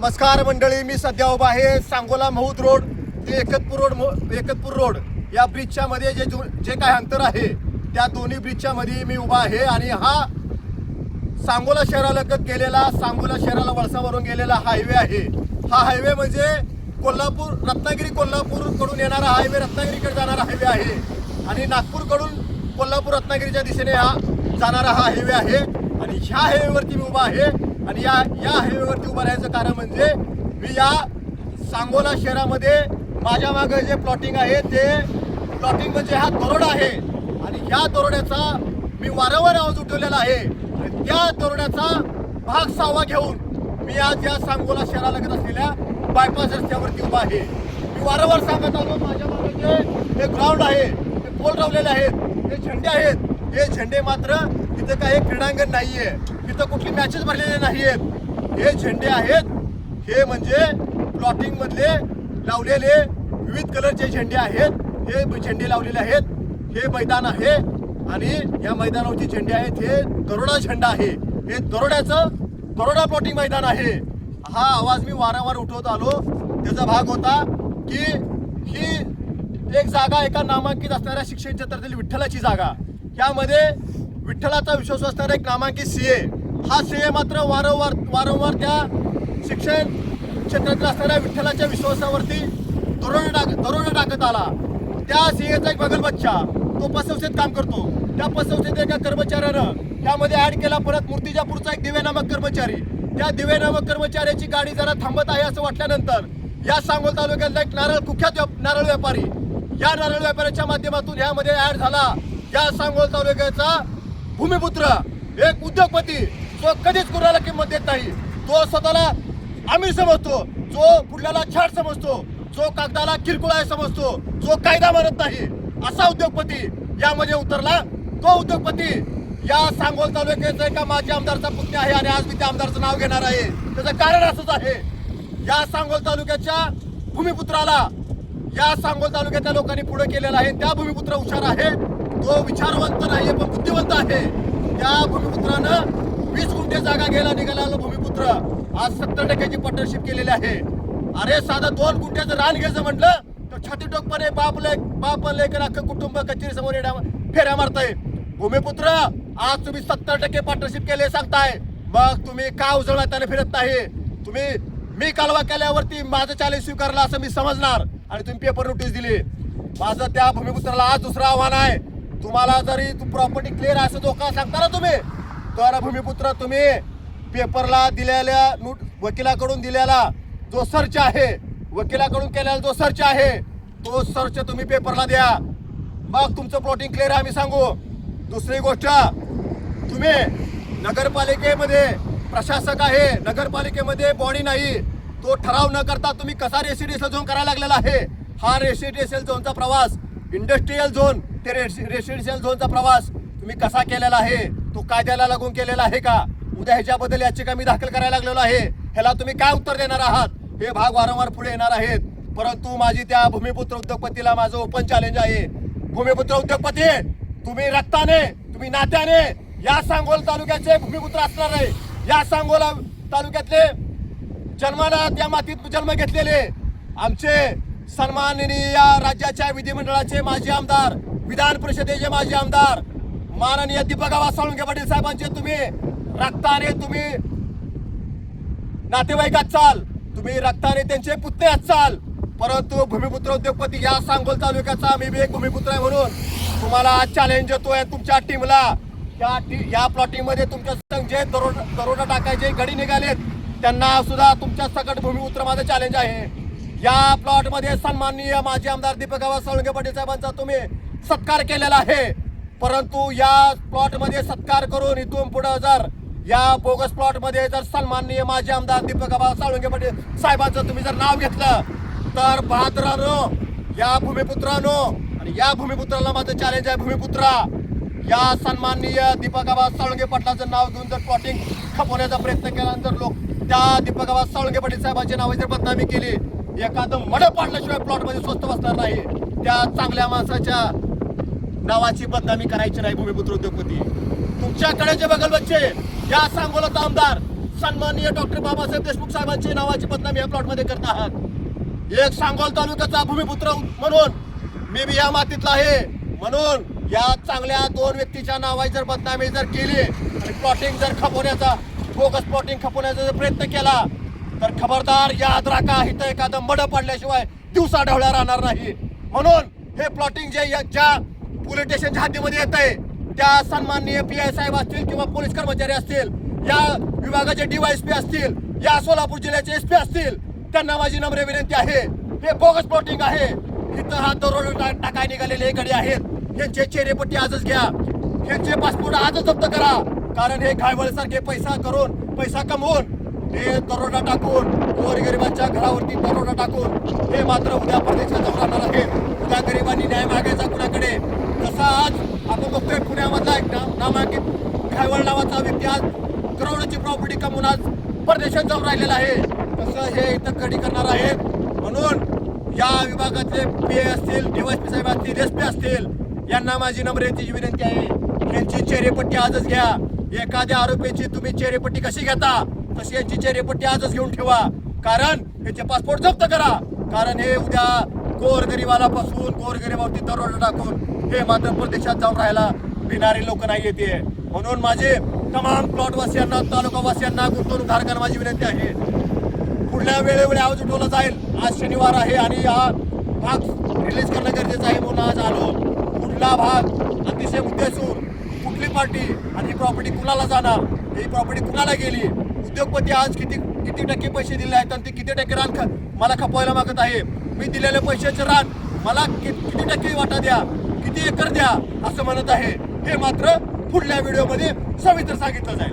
नमस्कार मंडळी मी सध्या उभा आहे सांगोला महूद रोड ते एकतपूर रोड मो- एकतपूर रोड. या ब्रिजच्या मध्ये जे जे काय अंतर आहे त्या दोन्ही ब्रिजच्या मध्ये मी उभा आहे आणि हा सांगोला शहरालगत गेलेला सांगोला शहराला वळसावरून गेलेला हायवे आहे. हा हायवे म्हणजे कोल्हापूर रत्नागिरी कोल्हापूरकडून येणारा हायवे रत्नागिरीकडे जाणारा हायवे आहे. आणि नागपूरकडून कोल्हापूर रत्नागिरीच्या दिशेने हा जाणारा हा हायवे आहे. आणि ह्या हायवेवरती मी उभा आहे. आणि या या हायवेवरती उभं राहायचं कारण म्हणजे मी या सांगोला शहरामध्ये माझ्या मागे जे प्लॉटिंग आहे ते प्लॉटिंग म्हणजे हा दरोडा आहे. आणि ह्या दरोड्याचा मी वारंवार आवाज उठवलेला आहे. आणि त्या दरोड्याचा भाग सहावा घेऊन मी आज या सांगोला शहरालगत असलेल्या बायपास रस्त्यावरती उभा आहे. मी वारंवार सांगत आलो माझ्या मागे जे हे ग्राउंड आहे ते पोल लावलेले आहेत हे झेंडे आहेत. हे झेंडे मात्र तिथे काही क्रीडांगण नाहीये. तिथं कुठली मॅचेस भरलेले नाहीयेत. हे झेंडे आहेत. हे म्हणजे प्लॉटिंग मधले लावलेले विविध कलरचे झेंडे आहेत. हे झेंडे लावलेले आहेत. हे मैदान आहे. आणि या मैदानावरचे झेंडे आहेत. हे दरोडा झेंडा आहे. हे दरोड्याचं दरोडा प्लॉटिंग मैदान आहे. हा आवाज मी वारंवार उठवत आलो. त्याचा भाग होता की ही एक जागा एका नामांकित असणाऱ्या शिक्षण क्षेत्रातील विठ्ठलाची जागा. यामध्ये विठ्ठलाचा विश्वास असणारा एक नामांकित सीए हा श्रेय मात्र वारंवार वारंवार त्या शिक्षण क्षेत्रातील असणाऱ्या विठ्ठलाच्या विश्वासावरती दरोडा टाक दरोडा टाकत आला. त्या सीएचा एक बगल बच्चा तो पसंस्थेत काम करतो. त्या पसंस्थेत एका कर्मचाऱ्यानं त्यामध्ये ऍड केला परत मूर्तिजापूरचा एक दिवे नामक कर्मचारी. त्या दिवे कर्मचाऱ्याची गाडी जरा थांबत आहे असं वाटल्यानंतर या सांगोल तालुक्यातला एक नारळ कुख्यात नारळ व्यापारी या नारळ व्यापाऱ्याच्या माध्यमातून यामध्ये ऍड झाला. या सांगोल तालुक्याचा भूमिपुत्र एक उद्योगपती जो कधीच कुणाला किंमत देत नाही. तो स्वतःला आम्ही समजतो. जो पुढल्याला छाड समजतो. जो कागदाला किरकोळ आहे समजतो. जो कायदा मानत नाही. असा उद्योगपती यामध्ये उतरला. तो उद्योगपती या सांगोल तालुक्याचा एका माजी आमदारचा पुतण्या आहे आणि आज मी त्या आमदारचं नाव घेणार आहे. त्याचं कारण असंच आहे. या सांगोल तालुक्याच्या भूमिपुत्राला या सांगोल तालुक्याच्या लोकांनी पुढे केलेला आहे. त्या भूमिपुत्र हुशार आहे तो विचारवंत नाही पण बुद्धिवंत आहे. त्या भूमिपुत्रानं वीस गुंठे जागा घ्यायला निघालेला भूमिपुत्र. आज सत्तर टक्क्याची पार्टनरशिप केलेली आहे. अरे साधं दोन गुंठ्याचं रान घ्यायचं म्हटलं तर छाती टोकपणे बाप लेक बाप लेकर अख्खं कुटुंब कचेरी समोर येण्या फेऱ्या मारताय. भूमिपुत्र आज तुम्ही सत्तर टक्के पार्टनरशिप केले सांगताय. मग तुम्ही का उजळताना फिरत नाही? तुम्ही मी कालवा केल्यावरती माझं चॅलेंज स्वीकारला असं मी समजणार. आणि तुम्ही पेपर नोटीस दिली. माझं त्या भूमिपुत्राला आज दुसरं आव्हान आहे. तुम्हाला जरी तू प्रॉपर्टी क्लिअर असं धोका सांगता ना तुम्ही तर भूमिपुत्र तुम्ही पेपरला दिलेल्या नोट वकिलाकडून दिलेला जो सर्च आहे वकिलाकडून केलेला जो सर्च आहे तो सर्च तुम्ही पेपरला द्या. मग तुमचं प्लॉटिंग क्लिअर आहे आम्ही सांगू. दुसरी गोष्ट तुम्ही नगरपालिकेमध्ये प्रशासक आहे नगरपालिकेमध्ये बॉडी नाही तो ठराव न करता तुम्ही कसा रेसिडेन्शियल झोन करायला लागलेला आहे? हा रेसिडेन्शियल झोनचा प्रवास इंडस्ट्रीयल झोन ते रेसिडेन्शियल झोनचा प्रवास. तुम्ही कसा केलेला आहे? तो कायद्याला लागून केलेला आहे का? उद्या ह्याच्याबद्दल याचिका मी दाखल करायला लागलेलो आहे. ह्याला तुम्ही काय उत्तर देणार आहात? हे भाग वारंवार पुढे येणार आहेत. परंतु माझी त्या भूमिपुत्र उद्योगपतीला माझं ओपन चॅलेंज आहे. भूमिपुत्र उद्योगपती तुम्ही रक्ताने तुम्ही नात्याने या सांगोल तालुक्याचे भूमिपुत्र असणार आहे. या सांगोला तालुक्यातले जन्माला त्या मातीत जन्म घेतलेले आमचे सन्माननीय या राज्याच्या विधिमंडळाचे माजी आमदार विधान परिषदेचे माजी आमदार माननीय दीपक आबा साळुंके पाटील साहेबांचे तुम्ही रक्ताने तुम्ही नातेवाईक चाल तुम्ही रक्ताने त्यांचे पुतणे चाल परंतु भूमिपुत्र उद्योगपती या सांगोल तालुक्याचा मी बी एक भूमिपुत्र आहे म्हणून तुम्हाला आज चॅलेंज देतोय तुमच्या टीमला या टी या प्लॉटिंगमध्ये तुमच्या संग जे दरोडा दरोडा टाकायचे गडी निघालेत त्यांना सुद्धा तुमच्या सकट भूमिपुत्र माझं चॅलेंज आहे. या प्लॉटमध्ये सन्माननीय माजी आमदार दीपक आबा साळुंके पाटील साहेबांचा तुम्ही सत्कार केलेला आहे. परंतु या प्लॉटमध्ये सत्कार करून इथून पुढं जर या बोगस प्लॉटमध्ये जर सन्माननीय माजी आमदार दीपक बाबा साळुंके पाटील साहेबांचं तुम्ही जर नाव घेतलं तर बहादरानो या भूमिपुत्रानो आणि या भूमिपुत्राला माझं चॅलेंज आहे भूमिपुत्रा. या सन्माननीय दीपकाबा साळुंगे पाटलाचं नाव घेऊन जर प्लॉटिंग खपवण्याचा प्रयत्न केला तर लोक त्या दीपक साळुंगे पाटील साहेबांची नावे जर बदनामी केली एखादं मड पाडल्याशिवाय प्लॉटमध्ये स्वस्त बसणार नाही. त्या चांगल्या माणसाच्या नावाची बदनामी करायची नाही भूमिपुत्र उद्योगपती. तुमच्याकडे जे बगल बच्चे या सांगोलाचा आमदार सन्माननीय डॉक्टर बाबासाहेब देशमुख साहेबांची नावाची बदनामी या प्लॉटमध्ये करत आहात. एक सांगोल तालुक्याचा भूमिपुत्र म्हणून मी बी या मातीतला आहे. म्हणून या चांगल्या दोन व्यक्तीच्या नावाची जर बदनामी जर केली आणि प्लॉटिंग जर खपवण्याचा बोगस प्लॉटिंग खपवण्याचा जर प्रयत्न केला तर खबरदार याद राखा इथं एखादं मड पडल्याशिवाय दिवसा ढवळ्या राहणार नाही. म्हणून हे प्लॉटिंग जे ज्या पोलीस स्टेशनच्या हद्दीमध्ये येत आहे. त्या सन्माननीय पी आय साहेब असतील किंवा पोलीस कर्मचारी असतील या विभागाचे डीवायएसपी असतील या सोलापूर जिल्ह्याचे एस पी असतील त्यांना माझी नम्र विनंती आहे. हे बोगस प्लॉटिंग आहे. इथं हा दरोड टाकाय निघालेले हे गडी आहेत. यांचे चेहरेपट्टी आजच घ्या. यांचे पासपोर्ट आजच जप्त करा. कारण हे सारखे पैसा करून पैसा कमवून हे दरोडा टाकून गोरगरिबांच्या घरावरती दरोडा टाकून हे मात्र उद्या परदेशात जाऊन राहणार आहेत. उद्या गरिबांनी न्याय मागायचा कुणाकडे? जसा आज आपण बघतोय पुण्यामधला एक ना- नामांकित घायवळ नावाचा व्यक्ती आज करोडोची प्रॉपर्टी कमवून आज परदेशात जाऊन राहिलेला आहे. तसं हे इथं कडी करणार आहेत. म्हणून या विभागाचे पी असतील डीवायसपी साहेब असतील एस पी असतील यांना माझी नम्रतेची विनंती आहे. यांची चेहरेपट्टी आजच घ्या. एखाद्या आरोपीची तुम्ही चेहरेपट्टी कशी घेता तशी यांची चेहरेपट्टी आजच घेऊन ठेवा. कारण याचे पासपोर्ट जप्त करा. कारण हे उद्या गोरगरिबाला फसवून गोरगरिबावरती दरोडा टाकून हे मात्र परदेशात जाऊन राहायला भिणारी लोक नाही येते म्हणून माझे तमाम प्लॉटवासियांना तालुकावासियांना गुंतवणूकधारकांना माझी विनंती आहे. पुढल्या वेळोवेळी आवाज उठवला जाईल. आज शनिवार आहे आणि हा भाग रिलीज करणं गरजेचं आहे म्हणून आज आलो. कुठला भाग अतिशय उद्देशून कुठली पार्टी आणि ही प्रॉपर्टी कुणाला जाणार? ही प्रॉपर्टी कुणाला गेली? उद्योगपती आज किती किती टक्के पैसे दिले आहेत आणि ते किती टक्के रान मला खपवायला मागत आहे. मी दिलेल्या पैशाचे रान मला किती टक्के वाटा द्या किती एकर द्या असं म्हणत आहे. हे मात्र पुढल्या व्हिडिओमध्ये सविस्तर सांगितलं जाईल.